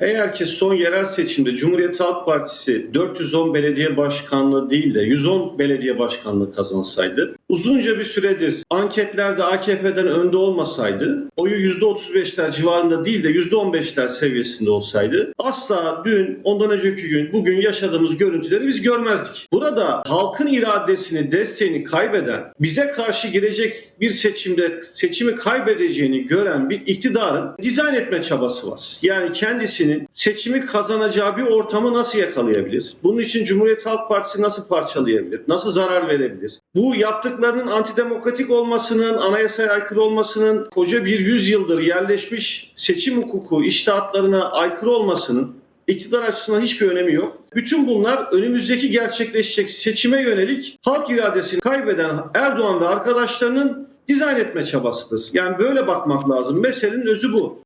Eğer ki son yerel seçimde Cumhuriyet Halk Partisi 410 belediye başkanlığı değil de 110 belediye başkanlığı kazansaydı, uzunca bir süredir anketlerde AKP'den önde olmasaydı, oyu %35'ler civarında değil de %15'ler seviyesinde olsaydı, asla dün, ondan önceki gün, bugün yaşadığımız görüntüleri biz görmezdik. Burada halkın iradesini, desteğini kaybeden, bize karşı girecek bir seçimde seçimi kaybedeceğini gören bir iktidarın dizayn etme çabası var. Yani kendisinin seçimi kazanacağı bir ortamı nasıl yakalayabilir? Bunun için Cumhuriyet Halk Partisi nasıl parçalayabilir? Nasıl zarar verebilir? Bu yaptıklarının antidemokratik olmasının, anayasaya aykırı olmasının, koca bir yüzyıldır yerleşmiş seçim hukuku iştahatlarına aykırı olmasının iktidar açısından hiçbir önemi yok. Bütün bunlar önümüzdeki gerçekleşecek seçime yönelik halk iradesini kaybeden Erdoğan ve arkadaşlarının dizayn etme çabasıdır. Yani böyle bakmak lazım. Meselenin özü bu.